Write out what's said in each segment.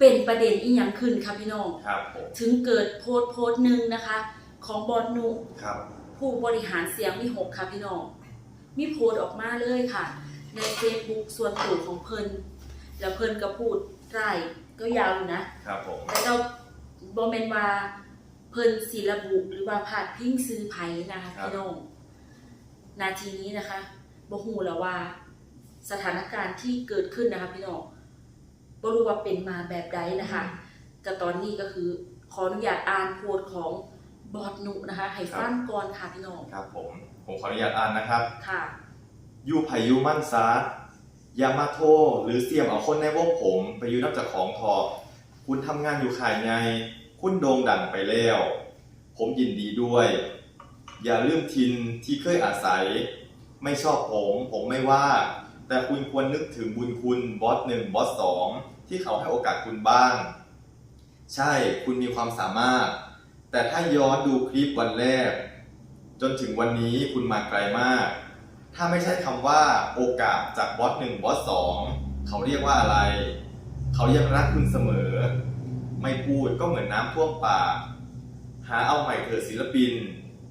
เป็นประเด็นอีหยังขึ้นค่ะพี่น้อง ครับผมถึงเกิดโพสต์โพสต์หนึ่งนะคะ ของบอลนุครับผู้บริหารเสียงมีหกค่ะพี่น้อง มีโพสต์ออกมาเลยค่ะ ใน Facebook ส่วนตัวของเพิ่นแล้วเพิ่นก็พูดไร่ก็ยาวอยู่นะครับผมแล้วก็บอมเมนว่าเพิ่นศิระบุหรือว่าผาดพิงซื้อไผนะคะพี่น้องนาทีนี้นะคะบ่ฮู้แล้วว่าสถานการณ์ที่เกิดขึ้นนะคะพี่น้อง บ่รู้ว่าเป็นมาแบบใดนะคะก็ตอนนี้ก็คือขออนุญาตอ่านโพสต์ของบอดนุนะคะให้ฟังก่อนค่ะพี่น้องครับผมผมขออนุญาตอ่านนะครับค่ะยูพายุมั่นซาอย่ามาโทษหรือเสียมเอาคนในวงผมไปอยูนับจากของทอคุณทำงานอยู่ขายไงคุณโด่งดังไปแล้ว ผมยินดีด้วย อย่าลืมทินที่เคยอาศัย ไม่ชอบผม ผมไม่ว่า แต่คุณควรนึกถึงบุญคุณบอสหนึ่งบอสสองที่เขาให้โอกาสคุณบ้าง ใช่คุณมีความสามารถ แต่ถ้าย้อนดูคลิปวันแรก จนถึงวันนี้คุณมาไกลมาก ถ้าไม่ใช่คำว่าโอกาสจากบอสหนึ่งบอสสองเขาเรียกว่าอะไร เขายังรักคุณเสมอ ไม่พูดก็เหมือนน้ำท่วมปากหาเอาใหม่เถอะศิลปิน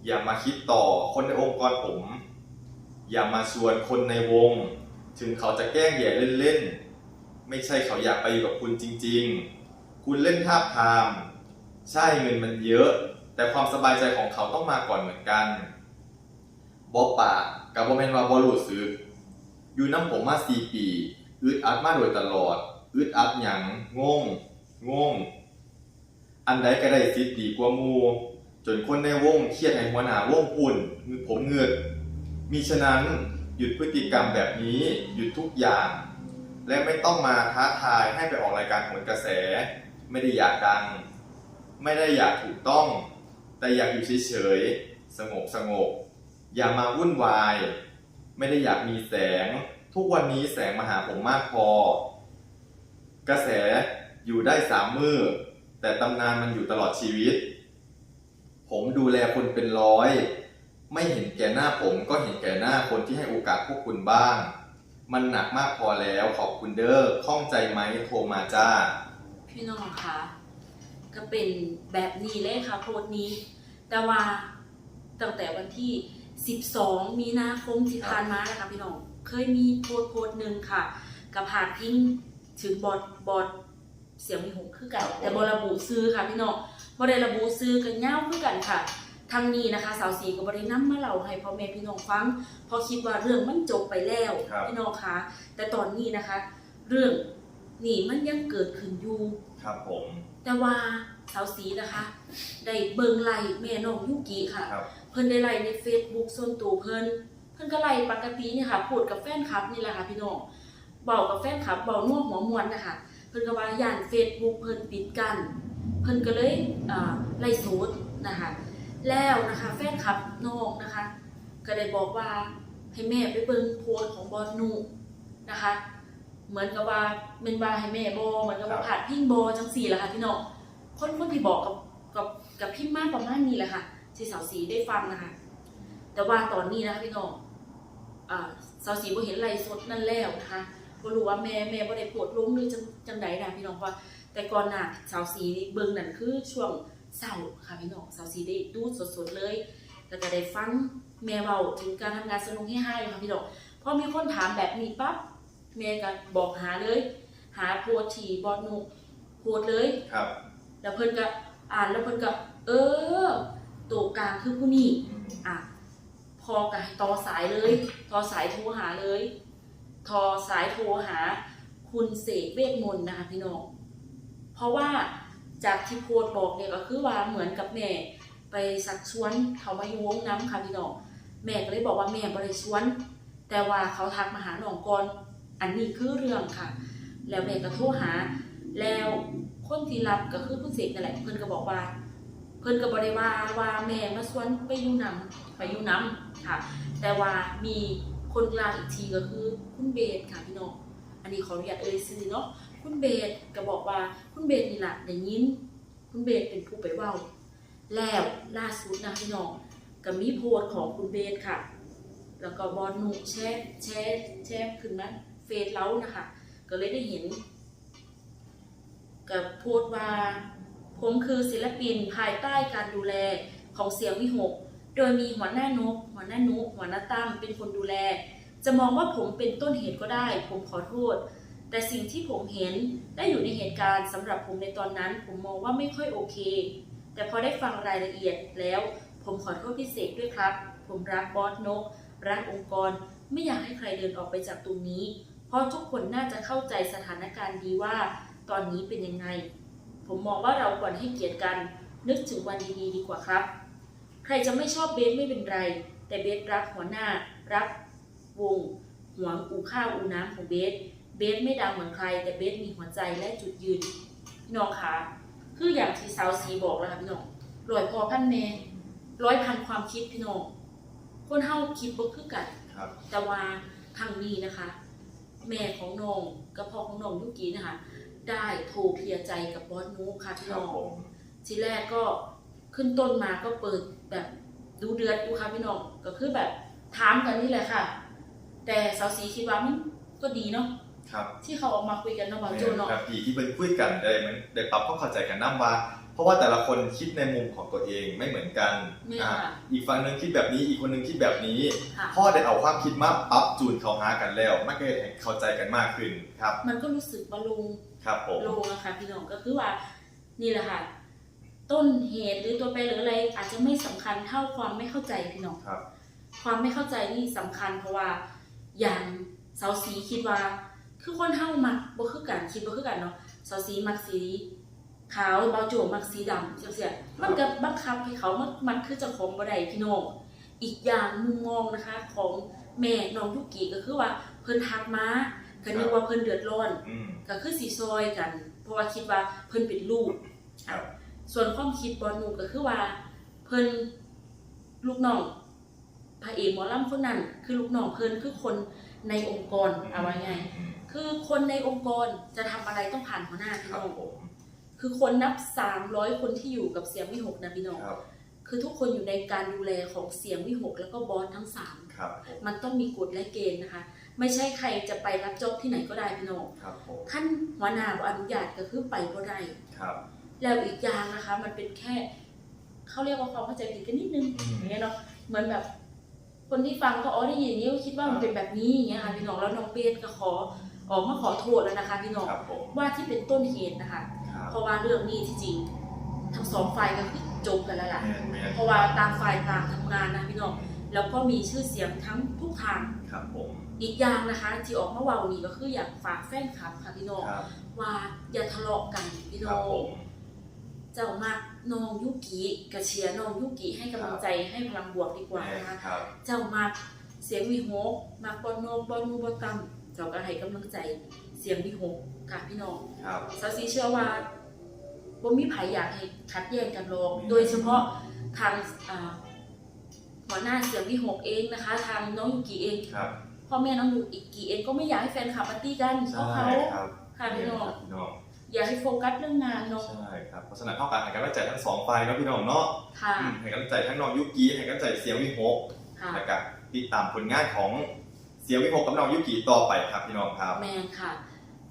อย่ามาคิดต่อคนในองค์กรผม อย่ามาชวนคนในวง ถึงเขาจะแกล้งแย่เล่นๆ ไม่ใช่เขาอยากไปอยู่กับคุณจริงๆ คุณเล่นท่าบทาม ใช่เงินมันเยอะ แต่ความสบายใจของเขาต้องมาก่อนเหมือนกันบอปากกับบอแมนว่าบอรู้สึกอยู่น้ำผมมาสี่ปี อึดอัดมาโดยตลอด อึดอัดหยังงงงง อันใดก็ได้สิทธิ์ดีกว่ามู จนคนในวงเครียดให้หัวหน้าวงปุ่นผมเงืดมีฉะนั้น หยุดพฤติกรรมแบบนี้หยุดทุกอย่าง และไม่ต้องมาท้าทายให้ไปออกรายการโหนกระแส ไม่ได้อยากดัง ไม่ได้อยากถูกต้อง แต่อยากอยู่เฉยๆสงบสงบอย่ามาวุ่นวาย ไม่ได้อยากมีแสง ทุกวันนี้แสงมาหาผมมากพอ กระแสอยู่ได้สามมือแต่ตำนานมันอยู่ตลอดชีวิต ผมดูแลคนเป็นร้อย ไม่เห็นแก่หน้าผมก็เห็นแก่หน้าคนที่ให้โอกาสพวกคุณบ้าง มันหนักมากพอแล้วขอบคุณเด้อข้องใจไหมโทรมาจ้า พี่น้องคะก็เป็นแบบนี้เลยค่ะโพสต์นี้ แต่ว่าตั้งแต่วันที่ 12 มีนาคมที่ผ่านมานะคะพี่น้อง เคยมีโพสต์โพสต์หนึ่งค่ะ กับผานพิงถึงบอดบอดเสียงมีหกคือกัน แต่บระบุซื้อค่ะพี่น้องบได้ระบุซื้อกันเง่าคือกันค่ะ ทางนี้นะคะสาวสีก็บได้นำมาเล่าให้พ่อแม่พี่น้องฟังเพอคิดว่าเรื่องมันจบไปแล้วครับ พี่น้องคะแต่ตอนนี้นะคะ เรื่องนี่มันยังเกิดขึ้นอยู่ ครับผมแต่ว่าสาวสีนะคะ ได้เบิ่งไล่แม่น้องยุกิค่ะ ครับ เพิ่นได้ไล่ใน Facebook ส่วนตัวเพิ่นเพิ่นก็ไล่ปกติเนี่ยค่ะพูดกับแฟนคลับนี่แหละค่ะพี่น้องเบากับแฟนคลับเบาน่วหัวมวนนะคะเพิ่นก็ว่าย่าน Facebook เพิ่นปิดกัน เพิ่นก็เลยอ่าไล่โสดนะคะ แล้วนะคะแฟนคลับน้องนะคะ ก็ได้บอกว่าให้แม่ไปเบิ่งโพสต์ของบอลนูนะคะ เหมือนกับว่าเมนว่าให้แม่บอเหมือนกับว่าครับผ่านพิงบอจังสี่แหละค่ะพี่น้องคนคนที่บอกกับกับกับพิมพ์มากประมาณนี้แหละค่ะที่สาวสีได้ฟังนะคะ แต่ว่าตอนนี้นะคะพี่น้องอ่าสาวสีบ่เห็นไลฟ์สดนั่นแล้วนะคะบ่รู้ว่าแม่แม่บ่ได้โพสต์ลงหรือจังจังใดนะพี่น้องเพราะว่าแต่ก่อนหน้าสาวสีเบิ่งนั่นคือช่วง เศร้าค่ะพี่น้องสาวสีได้ดูสดๆเลย แล้วก็ได้ฟังแม่เว้าถึงการทำงานสนุกให้ให้ค่ะพี่น้องพอมีคนถามแบบนี้ปั๊บแม่ก็บอกหาเลย หาโพสต์ที่บอดนุโพสต์เลยครับ แล้วเพิ่นก็อ่านแล้วเพิ่นก็เออตัวกลางคือผู้นี้อืมอะพอกับต่อสายเลยต่อสายโทรหาเลยทอสายโทรหา คุณเสกเวทมนต์นะคะพี่น้องเพราะว่า จากที่โพสต์บอกเนี่ยก็คือว่าเหมือนกับแม่ไปสักชวนเขามาอยู่วงน้ำค่ะพี่น้องแม่ก็เลยบอกว่าแม่บริชวน แต่ว่าเขาทักมาหาหนองก่อนอันนี้คือเรื่องค่ะ แล้วแม่ก็โทรหา แล้วคนที่รับก็คือคุณเสกนั่นแหละเพิ่อนก็บอกว่า เพิ่อนก็บ่ได้ว่าว่าแม่มาชวนไปอยู่น้ำไปอยู่น้ำค่ะ แต่ว่ามีคนกลางอีกทีก็คือคุณเบสค่ะพี่น้อง นนี้ขออนุญาตเอ่ยชื่อเนาะคุณเบสก็บอกว่าคุณเบสนี่ละได้ยินคุณเบสเป็นผู้ไปเว้า แล้วล่าสุดนะพี่น้องก็มีโพสของคุณเบสค่ะ แล้วก็บอลหนุแชร์แชร์แชร์ขึ้นมาเฟซเล้านะคะ ก็เลยได้เห็นกับโพูดว่า ผมคือศิลปินภายใต้การดูแลของเสียงวิหก โดยมีหัวหน้านก หัวหน้านุหัวหน้าตั้มเป็นคนดูแล จะมองว่าผมเป็นต้นเหตุก็ได้ ผมขอโทษ แต่สิ่งที่ผมเห็นได้อยู่ในเหตุการณ์สำหรับผมในตอนนั้น ผมมองว่าไม่ค่อยโอเค แต่พอได้ฟังรายละเอียดแล้ว ผมขอโทษพี่เสกด้วยครับ ผมรักบอสนก รักองค์กร ไม่อยากให้ใครเดินออกไปจากตรงนี้ เพราะทุกคนน่าจะเข้าใจสถานการณ์ดีว่า ตอนนี้เป็นยังไง ผมมองว่าเราควรให้เกียรติกัน นึกถึงวันดีๆดีกว่าครับ ใครจะไม่ชอบเบสไม่เป็นไร แต่เบสรักหัวหน้ารัก วงหวงอูข้าวอูน้ำของเบส เบสไม่ดังเหมือนใคร แต่เบสมีหัวใจและจุดยืนพี่น้องคะคืออย่างที่สาวสีบอกแล้วค่ะพี่น้องร้อยพอพันเมร้อยพันความคิดพี่น้องคนเฮาคิดบ่คือกันครับแต่ว่าทางนี้นะคะ แม่ของน้องกับพ่อของน้องยุกินะคะ ได้โทรเคลียร์ใจกับบอสนูค่ะพี่ครัน้บองผมทีแรกก็ขึ้นต้นมาก็เปิดแบบดูเดือดดูค่ะพี่น้องก็คือแบบถามกันนี่แหละค่ะ แต่สาวสีคิดว่ามันก็ดีเนาะครับที่เขาออกมาคุยกันเนาะบางโจเนาะครับดีที่เป็นคุยกันได้มันได้ปรับความเข้าใจกันน้ำว่า เพราะว่าแต่ละคนคิดในมุมของตัวเองไม่เหมือนกันไม่อ่าค่ะอีกฝั่งหนึ่งคิดแบบนี้อีกคนหนึ่งคิดแบบนี้ค่ะพ่อได้เอาความคิดมาปรับจูนเขาหากันแล้วมันก็เลยให้เข้าใจกันมากขึ้นครับ มันก็รู้สึกว่าลงครับผมลงอะค่ะพี่น้องก็คือว่านี่แหละค่ะต้นเหตุหรือตัวแปรหรืออะไรอาจจะไม่สำคัญเท่าความไม่เข้าใจพี่น้องครับ ความไม่เข้าใจนี่สำคัญเพราะว่า อย่างเสาสีคิดว่า คือคนเฮามักบ่คือกันคิดบ่คือกันเนาะเสาสีมักสีขาวเบาโจมักสีดำจังซี่มันก็บังคับให้เขามันมันคือเจ้าของบ่ได้พี่น้องอีกอย่างมุมมองนะคะของแม่น้องยุกิก็คือว่าเพิ่นทักมาก็นึกว่าเพิ่นเดือดร้อนอืมก็คือสีซอยกัน เพราะว่าคิดว่าเพิ่นเป็นลูกครับส่วนความคิดบอลหนูก็คือว่า เพิ่นลูกน้อง พระเอกหมอลำคนนั้น คือลูกน้องเพิ่นคือคนในองค์กรเอาไว้ไงอืมคือคนในองค์กรจะทำอะไรต้องผ่านหัวหน้าพี่ครัน้บองผมคือคนนับ300คนที่อยู่กับเสียงวิหกนะพี่น้องครับคือทุกคนอยู่ในการดูแลของเสียงวิหกแล้วก็บอสทั้งสามครับผมมันต้องมีกฎและเกณฑ์นะคะ ไม่ใช่ใครจะไปรับจ็อบที่ไหนก็ได้พี่น้องครับผมขั้นหัวหน้าบ่อนุญาตก็คือไปก็ได้ครับแล้วอีกอย่างนะคะ มันเป็นแค่เขาเรียกว่าความเข้าใจผิดกันนิดนึงอืมอย่างเงี้ยเนาะเหมือนแบบ คนที่ฟังก็อ๋อได้ยินอย่างนี้ก็คิดว่ามันเป็นแบบนี้อย่างเงี้ยค่ะพี่น้องแล้วน้องเบสก็ขอออกมาขอโทษแล้วนะคะพี่น้องครับผมว่าที่เป็นต้นเหตุนะคะครับเพราะว่าเรื่องนี้ที่จริงทั้งสองฝ่ายก็คือจบกันแล้วล่ะ แม่นแม่นเพราะว่าต่างฝ่ายต่างทำงานนะพี่น้องแล้วก็มีชื่อเสียงทั้งทุกทางครับผมอีกอย่างนะคะ ที่ออกมาเว่านี่ก็คืออยากฝากแฟนคลับค่ะพี่น้องครับว่าอย่าทะเลาะกันพี่คน้รัอบผงมเจ้ามาก น้องยุกิกระเชียร์น้องยุกิให้กำลังใจให้พลังบวกดีกว่าแม่นะคะครับเจ้ามากเสียงวิโหกมากบอลโนบอลนูบอลตัมเจ้าก็ให้กำลังใจเสียงวิโหกค่ะพี่น้องครับซาซีเชื่อว่าบ่มีไผอยากให้ขัดแย้งกันหรอกอืมโดยเฉพาะทางอ่าหัวหน้าเสียงวิโหกเองนะคะ ทางน้องยุกิเองครับพ่อแม่น้องยุกิเองก็ไม่อยากให้แฟนคลับปาร์ตี้กันเพใช่ราะเขาครับค่ะพี่น้องครับพี่น้ องอยากให้โฟกัสเรื่องงานเนาะใช่ครับเพราะฉะนั้นเข้ากันให้กำลังใจทั้งสองฝ่ายเนาะพี่น้องเนาะค่ะ อืมให้กำลังใจทั้งน้องยุกิให้กำลังใจเสียงวิหกค่ะแล้วก็ติดตามผลงานของเสียงวิหกกับน้องยุกิต่อไปครับพี่น้องครับ แมนค่ะ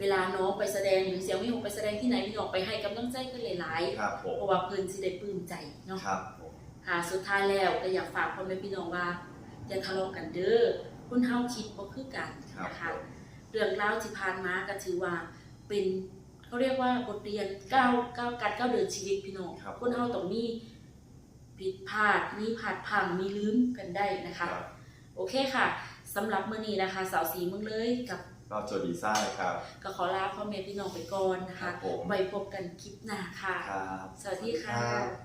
เวลาน้องไปแสดงหรือเสียงวิหกไปแสดงที่ไหนพี่น้องไปให้กำลังใจกันหลายครับผๆมเพราะว่าเพิ่นสิได้ปลื้มใจเนาะ ครับผม ค่ะสุดท้ายแล้วก็อยากฝากพ่อแม่พี่น้องว่า อย่าทะเลาะกันเด้อคนเฮาคิดบ่คือกันครับนะผคะมเรื่องราวที่ผ่านมาก็ถือว่าเป็น เขาเรียกว่าบทเรียนก้าวก้าวการก้าวเดินชีวิตพี่น้องครับ คนเฮาต้องมีผิดพลาดมีผาดพังมีลืมกันได้นะครัคะบโอเคค่ะสำหรับมื้อนี้นะคะ สาวสีเมืองเลยกับเราโจดีไซน์ครับก็ขอลาพ่อแม่พี่น้องไปก่อนนะครัคะบผมไว้พบกันคลิปหน้าค่ะ ครับ สวัสดีค่ะ รับ